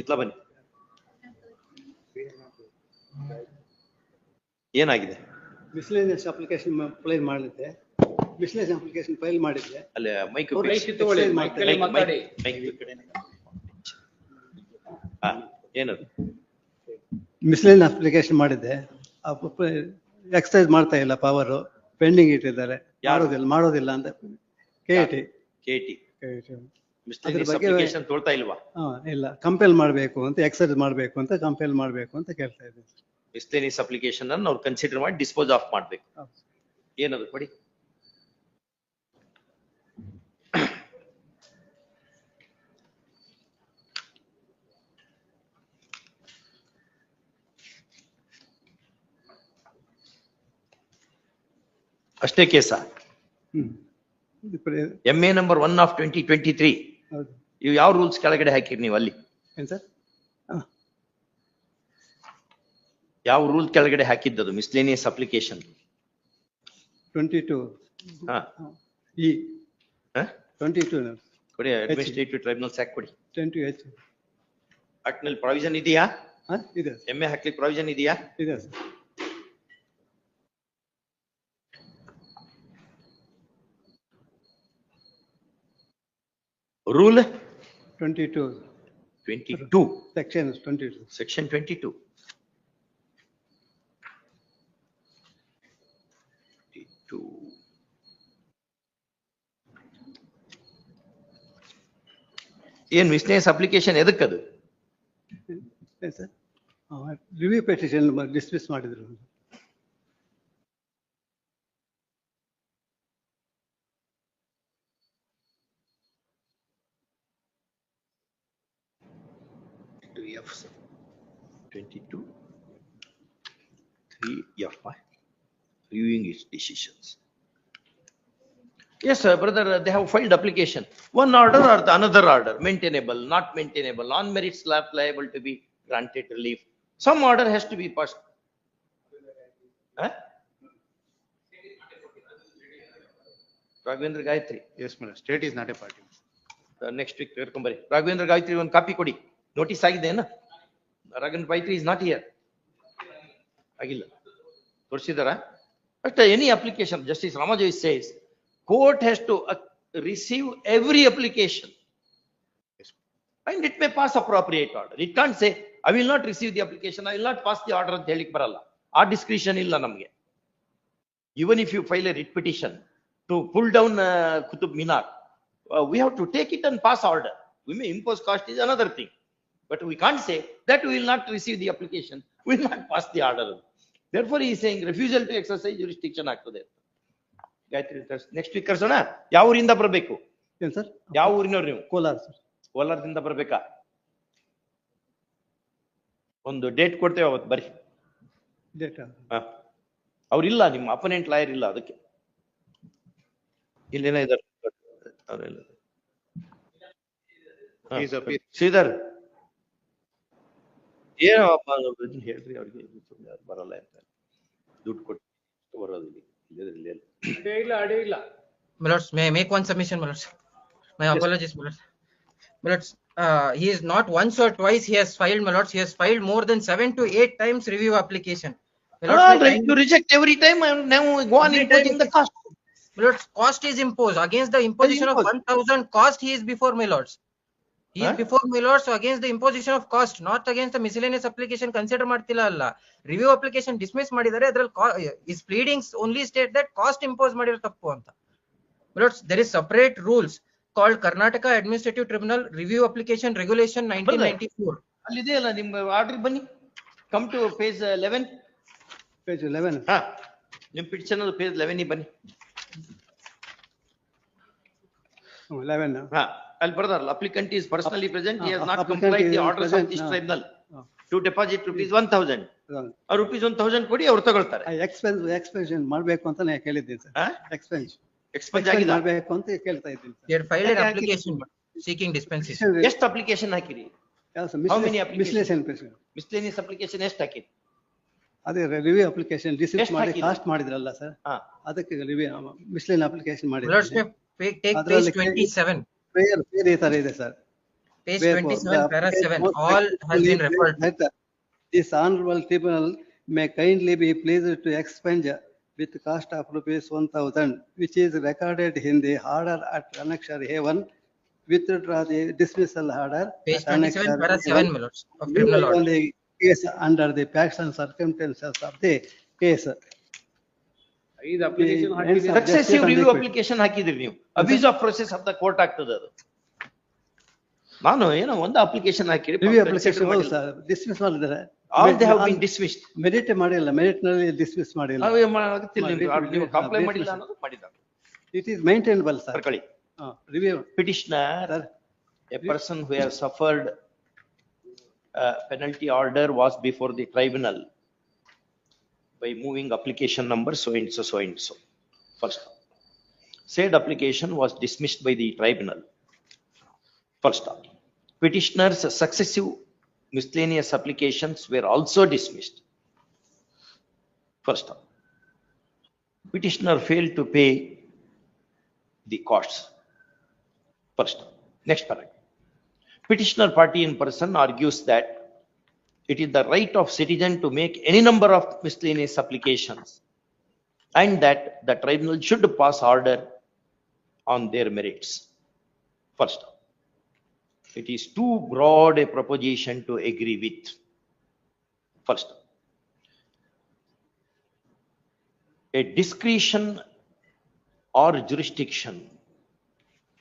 ಇತ್ಲ ಬನ್ನಿ. ಏನಾಗಿದೆ? Miscellaneous application file ಮಾಡಿದ್ದೆ ಮಿಸ್ಲೇನಿಯಸ್ ಅಪ್ಲಿಕೇಶನ್ ಫೈಲ್ ಮಾಡಿದ್ದೆ. ಅಲ್ಲೇ ಮೈಕ್ ಏನದು? ಮಿಸ್ಲೇನ್ ಅಪ್ಲಿಕೇಶನ್ ಮಾಡಿದ್ದೆ. ಎಕ್ಸರ್ಸೈಸ್ ಮಾಡ್ತಾ ಇಲ್ಲ ಪವರ್ ಪೆಂಡಿಂಗ್ ಇಟ್ಟಿದ್ದಾರೆ. ಯಾರು? ಮಾಡೋದಿಲ್ಲ ಮಾಡೋದಿಲ್ಲ ಅಂತ ಕೆ ಟಿ ಕೆಟಿ ಅಪ್ಲಿಕೇಶನ್ ತೊಳ್ತಾ ಇಲ್ವಾ? ಹಾ ಇಲ್ಲ. ಕಂಪೇಲ್ ಮಾಡಬೇಕು ಅಂತ ಎಕ್ಸೈಸ್ ಮಾಡಬೇಕು ಅಂತ ಕಂಪೇಲ್ ಮಾಡಬೇಕು ಅಂತ ಕೇಳ್ತಾ ಇದ್ದೀನಿ. ಮಿಸ್ಟೇನಿಯಸ್ ಅಪ್ಲಿಕೇಶನ್ ಅನ್ನು ಅವ್ರು ಕನ್ಸಿಡರ್ ಮಾಡಿ ಡಿಸ್ಪೋಸ್ ಆಫ್ ಮಾಡಬೇಕು. ಏನದು ಕೊಡಿ? ಅಷ್ಟೇ ಕೇಸ. M A number one of twenty twenty three ಹೌದು. ಇವು ಯಾವ ರೂಲ್ಸ್ ಕೆಳಗಡೆ ಹಾಕಿರಿ ನೀವು ಅಲ್ಲಿ? ಏನ್ ಸರ್? ಯಾವ ರೂಲ್ ಕೆಳಗಡೆ ಹಾಕಿದ್ದದು miscellaneous application twenty two E ಹಾ? ಟ್ವೆಂಟಿ ಟೂ ಕೊಡಿ ಅಡ್ಮಿನಿಸ್ಟ್ರೇಟಿವ್ ಟ್ರೈಬ್ಯುನಲ್ಸ್ ಯಾಕೆ ಕೊಡಿ. ಟ್ವೆಂಟಿ ಎಚ್ ಆಕ್ಟ್ನಲ್ಲಿ ಪ್ರಾವಿಷನ್ ಇದೆಯಾ? ಹಾ? ಇದೆ. ಎಮ್ಮೆ ಹಾಕ್ಲಿಕ್ಕೆ ಪ್ರಾವಿಷನ್ ಇದೆಯಾ? ಇದೆ sir. rule twenty two twenty two section twenty two section twenty two two ಏನ್ ಮಿಸ್ನೇಸ್ ಅಪ್ಲಿಕೇಶನ್ ಎದಕ್ಕದು ಏನ್ ಸರ್ ರಿವ್ಯೂ ಪೆಟಿಷನ್ ಡಿಸ್ಮಿಸ್ ಮಾಡಿದ್ರು 3f. 22, 3f reviewing its decisions. Yes, sir, brother, they have filed application. One order or the another order, maintainable, not maintainable, on merit slab liable to be granted relief. Some order has to be passed. Huh? Raghavendra Gayatri. Yes, Mr. State is not a party. The next week, Raghavendra Gayatri, one copy, Kodi. Notice ಆಗಿದೆ ಏನ Raghavendra Gayatri is not here ಆಗಿಲ್ಲ ತೋರಿಸಿದಾರ but any application justice Rama Jois says court has to receive every application and it may pass appropriate order it can't say I will not receive the application I will not pass the order ಅಂತ ಹೇಳಿಕ್ ಬರಲ್ಲ ಆ discretion ಇಲ್ಲ ನಮಗೆ even if you file a writ petition to pull down uh, Qutub Minar, uh, we have to take it and pass order. We may impose cost is another thing. But we can't say that we will not receive the application, we will not pass the order. Therefore, he is saying refusal to exercise jurisdiction ಆಗ್ತದೆ. Gayatri next week ಕರ್ಸೋಣ ಯಾವ ಊರಿಂದ ಬರಬೇಕು ಏನ್ sir ಯಾವ ಊರಿನವ್ರು ನೀವು Kolar sir ಕೋಲಾರದಿಂದ ಬರಬೇಕಾ ಒಂದು date ಕೊಡ್ತೇವೆ ಅವತ್ತು ಬರ್ರಿ ಡೇಟ್ ಅವ್ರಿಲ್ಲ ನಿಮ್ಮ ಅಪೋನೆಂಟ್ ಲಾಯರ್ ಇಲ್ಲ ಅದಕ್ಕೆ ಇಲ್ಲೇನ ಇದ್ದಾರೆ ಶ್ರೀಧರ್ ಏನೋ ಅಪ್ಪ ಅದು ಇದನ್ನ ಹೇಳ್ರಿ ಅವ್ರಿಗೆ ಇದು ಸುಮ್ನೆ ಅವ್ರು ಬರಲ್ಲ ಅಂತ ದುಡ್ಡು ಕೊಟ್ಟು ಬರೋದಿಲ್ಲ ಇಲ್ಲದ್ರಲ್ಲಿ ಎಲ್ಲ. ಅಡ್ಡಿ ಇಲ್ಲ ಅಡ್ಡಿ ಇಲ್ಲ My lords, may I make one submission, my lords? My apologies, my lords. My lords, uh, he is not once or twice he has filed, my lords, he has filed more than seven to eight times review application. My lords, All my right, time- you reject every time and now go on Every imposing time the cost. My lords, cost is imposed against the imposition of imposed? one thousand cost, he is before my lords. He is my before my against so against the imposition of cost, not against the miscellaneous application consider ಮಾಡ್ತಿಲ್ಲ ಅಲ್ಲ. Review application dismiss ಮಾಡಿದರೆ ಅದ್ರಲ್ಲಿ is pleadings only state that cost impose ಮಾಡಿರೋ ತಪ್ಪು ಅಂತ. My lords, there is separate rules called Karnataka Administrative Tribunal Review Application Regulation nineteen ninety-four. ಅಲ್ಲಿದೆಯಲ್ಲ ನಿಮ್ಮ order ಬನ್ನಿ come to page eleven page eleven ಹಾ ನಿಮ್ಮ petition page eleven ಬನ್ನಿ eleven ಹಾ ಅಲ್ಲಿ ಬರ್ದಾರಲ್ಲ applicant is personally present he has not Applicant complied the is orders of present. Tribunal ಹಾ. To deposit rupees one thousand ಆ rupees one thousand ಕೊಡಿ ಅವ್ರು ತಗೊಳ್ತಾರೆ. ಎಕ್ಸ್ಪೆನ್ಸ್ ಎಕ್ಸ್ಪೆನ್ಷನ್ ಮಾಡ್ಬೇಕು ಅಂತ ನಾನು ಕೇಳಿದ್ದೀನಿ ಸರ್ ಎಕ್ಸ್ಪೆನ್ಸ್ ಎಕ್ಸ್ಪೆನ್ಸ್ ಆಗಿದೆ ಮಾಡ್ಬೇಕು ಅಂತ ಕೇಳ್ತಾ ಇದ್ದೀನಿ They had filed an ಯಾಕೆ ಹಾಕಿಲ್ಲ? application seeking dispensation. ಎಷ್ಟು ಅಪ್ಲಿಕೇಶನ್ ಹಾಕಿರಿ? How many applications? ಮಿಸ್ಲೇಷನ್ ಮಿಸ್ಲೇನಿಯಸ್ ಅಪ್ಲಿಕೇಶನ್ ಎಷ್ಟು ಹಾಕಿರಿ? ಅದೇ ರಿವ್ಯೂ ಅಪ್ಲಿಕೇಶನ್ ರಿಸೀವ್ ಎಷ್ಟ್ ಮಾಡಿ? ಕಾಸ್ಟ್ ಮಾಡಿದ್ರಲ್ಲ ಸರ್. ಹಾ. ಅದಕ್ಕೆ ರಿವ್ಯೂ ಮಿಸ್ಲೇನ್ ಅಪ್ಲಿಕೇಶನ್ ಮಾಡಿದ್ರು lords, ಮಾಡಿದ್ದೀನಿ. May pay- take ಅದ್ರಲ್ಲಿ page twenty-seven. ಪ್ರೇಯರ್ ಬೇರೆ ಈ ತರ ಇದೆ sir Page Wherefore, twenty-seven, the para seven, applicant all has been most referred to. that This honorable tribunal may kindly be pleased to expunge with cost of rupees one thousand, which is recorded in the order at annexure A1. Withdraw the dismissal order. Page at twenty-seven, annexure para A1. seven, my lords, of criminal Rule on order. the case under the facts and circumstances of the case. ಐದು application successive review application ಹಾಕಿದ್ರಿ ನೀವು. Abuse of process ಅಂತ court ಆಗ್ತದೆ ಅದು. ನಾನು ಏನೋ ಒಂದು application ಹಾಕಿರಿ review application dismiss all they been merit ಮಾಡಿಲ್ಲ. ಮೆರಿಟ್ನಲ್ಲಿ ಡಿಸ್ಮಿಸ್ ನಾವು ನೀವು complaint it is maintainable sir review a person suffered penalty order was before the tribunal by moving application number so and so, so and so. First. Said application was dismissed by the tribunal. First. Petitioner's successive miscellaneous applications were also dismissed. First. Petitioner failed to pay the costs. First, next paragraph. Petitioner party in person argues that it is the right of citizen to make any number of miscellaneous applications and that the tribunal should pass order on their merits. First, it is too broad a proposition to agree with. First, a discretion or jurisdiction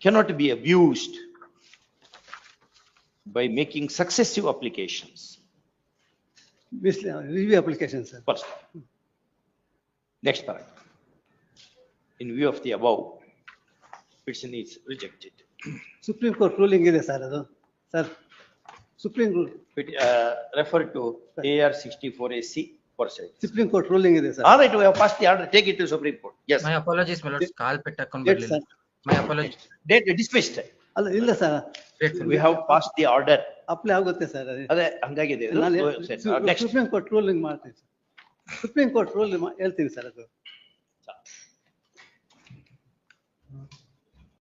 cannot be abused by making successive applications. Mis- Review application sir. First. Next paragraph. In view of the above, petition is rejected. Supreme court ruling ಇದೆ sir ಅದು sir supreme Pet- uh, Refer to AR sixty-four AC for side. Supreme court ruling ಇದೆ sir All right, we have passed the order, take it to Supreme Court. Yes, My apologies, my lords, call ಪೆಟ್ಟಾಕೊಂಡ್ Yes, ಬರ್ಲಿಲ್ಲ. sir. My apologies. date dismissed. ಅಲ್ಲ ಇಲ್ಲ sir We have passed the order. Apply ಆಗುತ್ತೆ sir ಅದೇ ಹಂಗಾಗಿದೆ ಇದು. ನಾನು ಸರಿ, uh, next. Supreme court ruling ಮಾಡ್ತೀನಿ ಸರ್ ಸುಪ್ರೀಂ ಕೋರ್ಟ್ ರೂಲ್ ಹೇಳ್ತೀನಿ ಸರ್ ಅದು